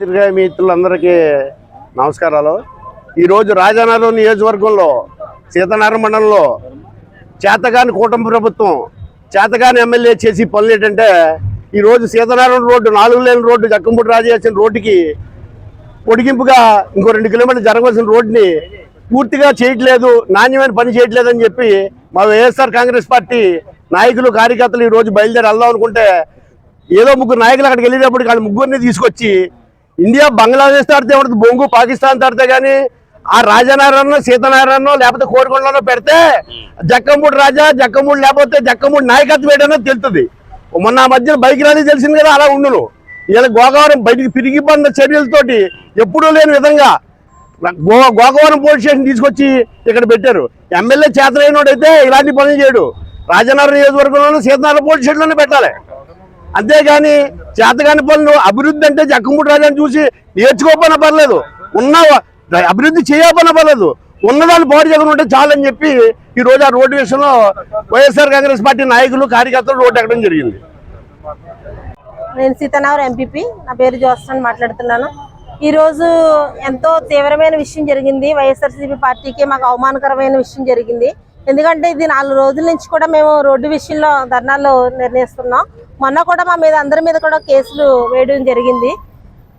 పత్రికా మిత్రులందరికీ నమస్కారాలు. ఈరోజు రాజానగరం నియోజకవర్గంలో సీతనారాయణ మండలంలో చేతగాని కూటమి ప్రభుత్వం చేతగాని ఎమ్మెల్యే చేసి పనులు ఏంటంటే ఈరోజు సీతనారాయణ రోడ్డు నాలుగు లేని రోడ్డు జక్కంపూడి రాజు చేసిన రోడ్డుకి పొడిగింపుగా ఇంకో రెండు కిలోమీటర్లు జరగవలసిన రోడ్డుని పూర్తిగా చేయట్లేదు నాణ్యమైన పని చేయట్లేదని చెప్పి మా వైఎస్ఆర్ కాంగ్రెస్ పార్టీ నాయకులు కార్యకర్తలు ఈరోజు బయలుదేరి వెళ్దాం అనుకుంటే ఏదో ముగ్గురు నాయకులు అక్కడికి వెళ్ళేటప్పుడు వాళ్ళు ముగ్గురిని తీసుకొచ్చి ఇండియా బంగ్లాదేశ్ ఆడితే ఉంటుంది బొంగు పాకిస్తాన్ ఆడితే కానీ ఆ రాజనారాయణ సీతనారాయణ లేకపోతే కోరికొండలో పెడితే జక్కమూడి రాజా జక్కమూడి లేకపోతే జక్కమూడి నాయకత్వం ఏంటనో తెలుస్తుంది మొన్న మధ్యన బైక్ ర్యాలీ తెలిసింది కదా అలా ఉండును. ఇలా గోగావరం బయటికి తిరిగి పడిన చర్యలతోటి ఎప్పుడూ లేని విధంగా గో గోగావరం పోలీస్ స్టేషన్ తీసుకొచ్చి ఇక్కడ పెట్టారు. ఎమ్మెల్యే చేతలైనోడైతే ఇలాంటి పనులు చేయడు. రాజనగరం నియోజకవర్గంలోనూ సీతనారాయణ పోలీస్ స్టేషన్లోనే పెట్టాలి. అంతేగాని చేతగాని పనులు అభివృద్ధి అంటే జక్కమూడి రాజాని చూసి నేర్చుకోకపోయినా పర్లేదు. ఉన్న అభివృద్ధి చేయకపోయినా పర్లేదు. ఉన్నదాన్ని బాడీ చేయకుండా ఉంటే చాలని చెప్పి ఈ రోజు ఆ రోడ్డు విషయంలో వైఎస్ఆర్ కాంగ్రెస్ పార్టీ నాయకులు కార్యకర్తలు రోడ్డు ఎక్కడం జరిగింది. నేను సీతనగర్ ఎంపీపీ. నా పేరు జోస్టన్ మాట్లాడుతున్నాను. ఈరోజు ఎంతో తీవ్రమైన విషయం జరిగింది. వైఎస్ఆర్సీపీ పార్టీకి మాకు అవమానకరమైన విషయం జరిగింది. ఎందుకంటే ఇది నాలుగు రోజుల నుంచి కూడా మేము రోడ్డు విషయంలో ధర్నాలు నిర్ణయిస్తున్నాం. మొన్న కూడా మా మీద అందరి మీద కూడా కేసులు వేయడం జరిగింది.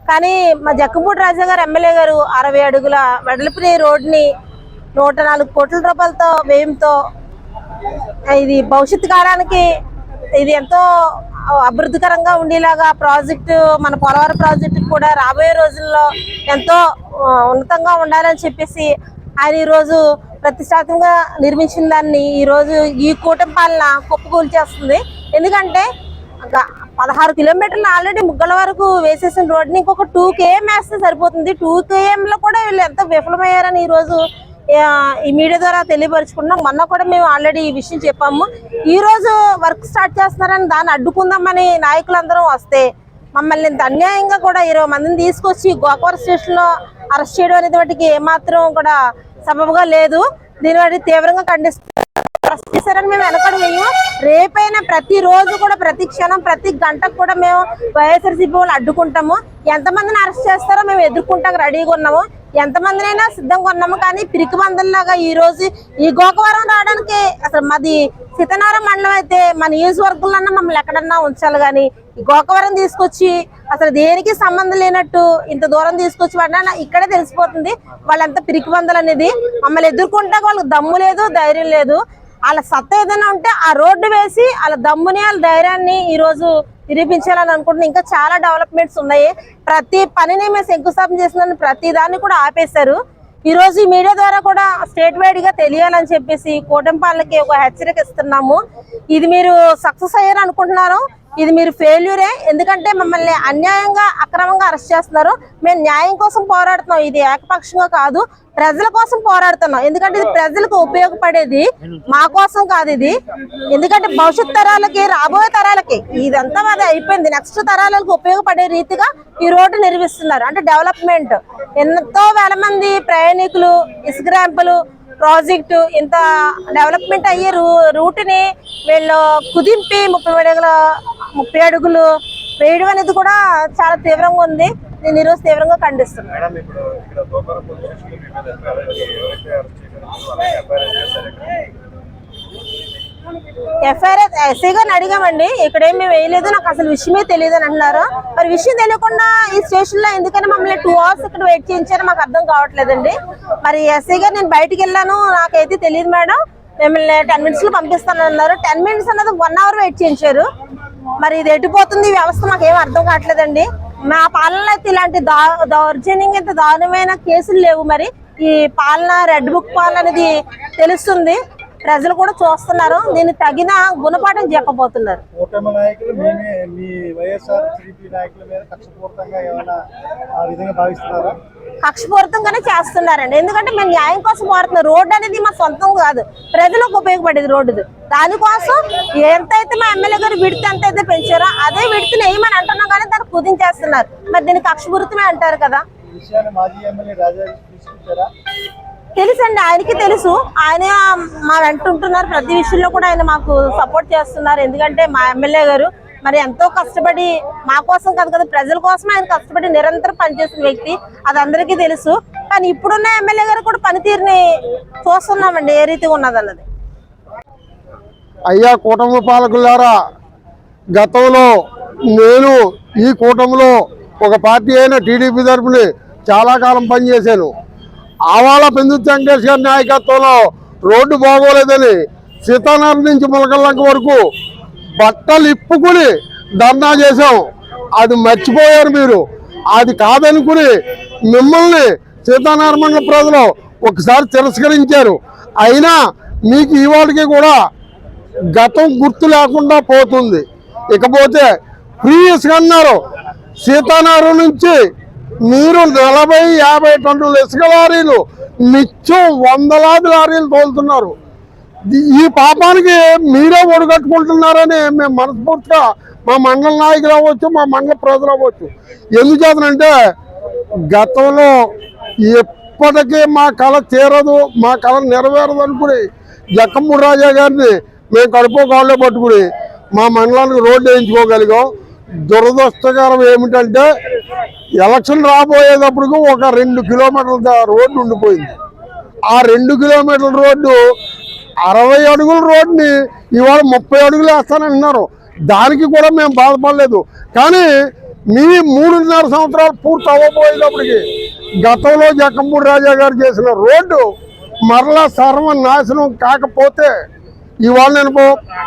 కానీ మా జక్కపూడి రాజా గారు ఎమ్మెల్యే గారు అరవై అడుగుల వెడల్పుని రోడ్ని నూట నాలుగు కోట్ల రూపాయలతో వ్యయంతో ఇది భవిష్యత్తు కాలానికి ఇది ఎంతో అభివృద్ధికరంగా ఉండేలాగా ప్రాజెక్టు మన పోలవరం ప్రాజెక్టు కూడా రాబోయే రోజుల్లో ఎంతో ఉన్నతంగా ఉండాలని చెప్పేసి ఆయన ఈరోజు ప్రతిష్టాత్మకంగా నిర్మించిన దాన్ని ఈరోజు ఈ కూటమి పాలన కుప్పకూల్చేస్తుంది ఎందుకంటే పదహారు కిలోమీటర్లు ఆల్రెడీ ముగ్గల వరకు వేసేసిన రోడ్ని ఇంకొక టూ కేఎం వేస్తే సరిపోతుంది. టూ కేఎంలో కూడా వీళ్ళు ఎంత విఫలమయ్యారని ఈరోజు ఈ మీడియా ద్వారా తెలియపరుచుకున్నాం. మొన్న కూడా మేము ఆల్రెడీ ఈ విషయం చెప్పాము. ఈరోజు వర్క్ స్టార్ట్ చేస్తున్నారని దాన్ని అడ్డుకుందామని నాయకులందరం వస్తే మమ్మల్ని ఇంత అన్యాయంగా కూడా ఇరవై మందిని తీసుకొచ్చి గోకవరం స్టేషన్లో అరెస్ట్ చేయడం అనేది వాటికి ఏమాత్రం కూడా సబబుగా లేదు. దీని వాటి తీవ్రంగా ఖండిస్తున్నాం చేశారని మేము వెనకడు వేయము. రేపైనా ప్రతి రోజు కూడా ప్రతి క్షణం ప్రతి గంటకు కూడా మేము వైఎస్ఆర్సీపీ వాళ్ళు అడ్డుకుంటాము. ఎంతమందిని అరెస్ట్ చేస్తారో మేము ఎదుర్కొంటాం రెడీగా ఉన్నాము. ఎంతమందినైనా సిద్ధంగా ఉన్నాము. కానీ పిరికి మందుల్లాగా ఈ రోజు ఈ గోకవరం రావడానికి అసలు మాది సీతనారాయణ మండలం అయితే మా నియోజకవర్గంలో మమ్మల్ని ఎక్కడన్నా ఉంచాలి కానీ ఈ గోకవరం తీసుకొచ్చి అసలు దేనికి సంబంధం లేనట్టు ఇంత దూరం తీసుకొచ్చి పడినా ఇక్కడే తెలిసిపోతుంది. వాళ్ళంతా పిరికి మందులు అనేది మమ్మల్ని ఎదుర్కొంటే వాళ్ళకి దమ్ము లేదు ధైర్యం లేదు. వాళ్ళ సత్తా ఏదైనా ఉంటే ఆ రోడ్డు వేసి వాళ్ళ దమ్ముని వాళ్ళ ధైర్యాన్ని ఈరోజు నిరూపించాలని అనుకుంటున్నాం. ఇంకా చాలా డెవలప్మెంట్స్ ఉన్నాయి. ప్రతి పనిని మేము శంకుస్థాపన చేసిన ప్రతి దాన్ని కూడా ఆపేశారు. ఈ రోజు మీడియా ద్వారా కూడా స్టేట్ వైడ్గా తెలియాలని చెప్పేసి కూటంపాలకి ఒక హెచ్చరిక ఇస్తున్నాము. ఇది మీరు సక్సెస్ అయ్యారు అనుకుంటున్నారు ఇది మీరు ఫెయిల్యూరే ఎందుకంటే మమ్మల్ని అన్యాయంగా అక్రమంగా అరెస్ట్ చేస్తున్నారు. మేము న్యాయం కోసం పోరాడుతున్నాం. ఇది ఏకపక్షంగా కాదు ప్రజల కోసం పోరాడుతున్నాం. ఎందుకంటే ఇది ప్రజలకు ఉపయోగపడేది మా కోసం కాదు ఇది. ఎందుకంటే భవిష్యత్ తరాలకి రాబోయే తరాలకి ఇదంతా అది అయిపోయింది. నెక్స్ట్ తరాలకు ఉపయోగపడే రీతిగా ఈ రోడ్డు నిర్మిస్తున్నారు. అంటే డెవలప్మెంట్ ఎంతో వేల మంది ప్రయాణికులు ఇసుక ర్యాంపులు ప్రాజెక్టు ఇంత డెవలప్మెంట్ అయ్యే రూ రూట్ని వీళ్ళు కుదింపి ముప్పై అడుగుల ముప్పై అడుగులు వేయడం అనేది కూడా చాలా తీవ్రంగా ఉంది. నేను ఈరోజు తీవ్రంగా ఖండిస్తున్నాను. ఎఫ్ఐఆర్ ఎస్ఐ గారిని అడిగామండి. ఇక్కడ ఏం మేము వేయలేదు నాకు అసలు విషయమే తెలియదు అని అంటున్నారు మరి విషయం తెలియకుండా ఈ స్టేషన్లో ఎందుకని మమ్మల్ని టూ అవర్స్ ఇక్కడ వెయిట్ చేయించారో మాకు అర్థం కావట్లేదండి. మరి ఎస్ఐ గారు నేను బయటికి వెళ్ళాను. నాకైతే తెలియదు మేడం. మిమ్మల్ని టెన్ మినిట్స్లో పంపిస్తాను అన్నారు టెన్ మినిట్స్ అన్నది వన్ అవర్ వెయిట్ చేయించారు. మరి ఇది ఎటుపోతుంది ఈ వ్యవస్థ మాకు ఏం అర్థం కావట్లేదండి. మా పాలనలో అయితే ఇలాంటి దా దౌర్జన్యంగా ఇంత దారుణమైన కేసులు లేవు మరి. ఈ పాలన రెడ్ బుక్ పాలన అనేది తెలుస్తుంది. ప్రజలు కూడా చూస్తున్నారు. దీనికి తగిన గుణపాఠం చెప్పబోతున్నారు. కూటమి నాయకులు మేమే మీ వైఎస్ఆర్ సిపి నాయకుల మీద కక్షపూరితంగా ఏమైనా ఆ విధంగా భావిస్తున్నారా? కక్షపూరితంగానే చేస్తున్నారండి. ఎందుకంటే మేము న్యాయం కోసం పోరాడుతున్నాం రోడ్డు అనేది మా సొంతం కాదు. ప్రజలకు ఉపయోగపడేది రోడ్డు దానికోసం ఎంతైతే మా ఎమ్మెల్యే గారు విడితే ఎంతైతే పెంచారో అదే విడితే వేయమని అంటున్నాం కానీ దాన్ని కుదించేస్తున్నారు. మరి దీన్ని కక్షపూరితమే అంటారు కదా. ఈ విషయాన్ని మాజీ ఎమ్మెల్యే రాజా తీసుకొచ్చారా? తెలుసండి ఆయనకి తెలుసు. ఆయన మా వెంట ఉంటున్నారు ప్రతి విషయంలో కూడా ఆయన మాకు సపోర్ట్ చేస్తున్నారు. ఎందుకంటే మా ఎమ్మెల్యే గారు మరి ఎంతో కష్టపడి మా కోసం కాదు కదా ప్రజల కోసం ఆయన కష్టపడి నిరంతరం పనిచేసిన వ్యక్తి. అది అందరికీ తెలుసు. కానీ ఇప్పుడున్న ఎమ్మెల్యే గారు కూడా పనితీరుని చూస్తున్నామండి ఏ రీతిగా ఉన్నదన్నది. అయ్యా కూటమి పాలకులారా గతంలో నేను ఈ కూటమిలో ఒక పార్టీ అయిన టీడీపీ తరఫున చాలా కాలం పనిచేశాను. ఆవాల పెందుతు వెంకటేష్ గారి నాయకత్వంలో రోడ్డు బాగోలేదని సీతానగర్ నుంచి ములకల్లంక వరకు బట్టలు ఇప్పుకుని ధర్నా చేశాం. అది మర్చిపోయారు మీరు. అది కాదనుకుని మిమ్మల్ని సీతానగర మండల ప్రజలు ఒకసారి తిరస్కరించారు. అయినా మీకు ఇవాళకి కూడా గతం గుర్తు లేకుండా పోతుంది. ఇకపోతే ప్రీవియస్ అన్నారు సీతానగరం నుంచి మీరు నలభై యాభై టన్నుల ఇసుక లారీలు నిత్యం వందలాది లారీలు తోలుతున్నారు. ఈ- పాపానికి మీరే ఒడిగట్టుకుంటున్నారని మేము మనస్ఫూర్తిగా మా మండల నాయకులు అవ్వచ్చు మా మండల ప్రజలు అవ్వచ్చు. ఎందుచేతనంటే గతంలో ఎప్పటికీ మా కళ తీరదు మా కళ నెరవేరదు అనుకుని జక్కమూడి రాజా గారిని మేము కడుపు కాళ్ళే పట్టుకుని మా మండలానికి రోడ్డు వేయించుకోగలిగాం. దురదృష్టకరం ఏమిటంటే ఎలక్షన్ రాబోయేటప్పుడు ఒక రెండు కిలోమీటర్ల రోడ్డు ఉండిపోయింది. ఆ రెండు కిలోమీటర్ల రోడ్డు అరవై అడుగుల రోడ్డుని ఇవాళ ముప్పై అడుగులు వేస్తానంటున్నారు. దానికి కూడా మేము బాధపడలేదు. కానీ మీ మూడున్నర సంవత్సరాలు పూర్తి అవ్వబోయేటప్పటికి గతంలో జక్కంపూడి రాజా గారు చేసిన రోడ్డు మరలా సర్వనాశనం కాకపోతే ఇవాళ నేను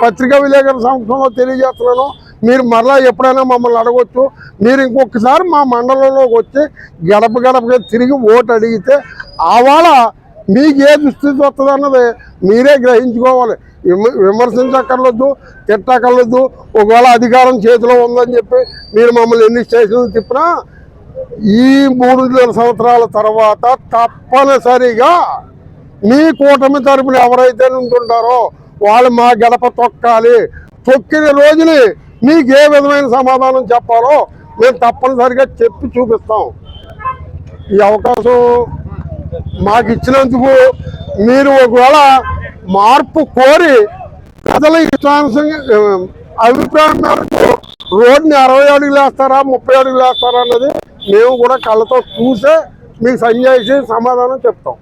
పత్రికా విలేకరుల సంవత్సరంలో తెలియజేస్తున్నాను. మీరు మరలా ఎప్పుడైనా మమ్మల్ని అడగొచ్చు. మీరు ఇంకొకసారి మా మండలంలోకి వచ్చి గడప గడపగా తిరిగి ఓటు అడిగితే ఆవాళ మీకు ఏ దుస్థితి వస్తుంది అన్నది మీరే గ్రహించుకోవాలి. విమ- విమర్శించక్కర్లేదు తిట్టక్కర్లేదు. ఒకవేళ అధికారం చేతిలో ఉందని చెప్పి మీరు మమ్మల్ని ఎన్ని స్టేషన్లు తిప్పినా ఈ మూడు సంవత్సరాల తర్వాత తప్పనిసరిగా మీ కూటమి తరపున ఎవరైతే ఉంటుంటారో వాళ్ళు మా గడప తొక్కాలి. తొక్కిన రోజుని మీకు ఏ విధమైన సమాధానం చెప్పాలో మేము తప్పనిసరిగా చెప్పి చూపిస్తాం. ఈ అవకాశం మాకు ఇచ్చినందుకు మీరు ఒకవేళ మార్పు కోరి ప్రజల ఇష్టానుసంగా అభిప్రాయం మేరకు రోడ్ని అరవై అడుగులు వేస్తారా ముప్పై అడుగులు వేస్తారా అన్నది మేము కూడా కళ్ళతో చూసే మీకు సంజాయిషి సమాధానం చెప్తాం.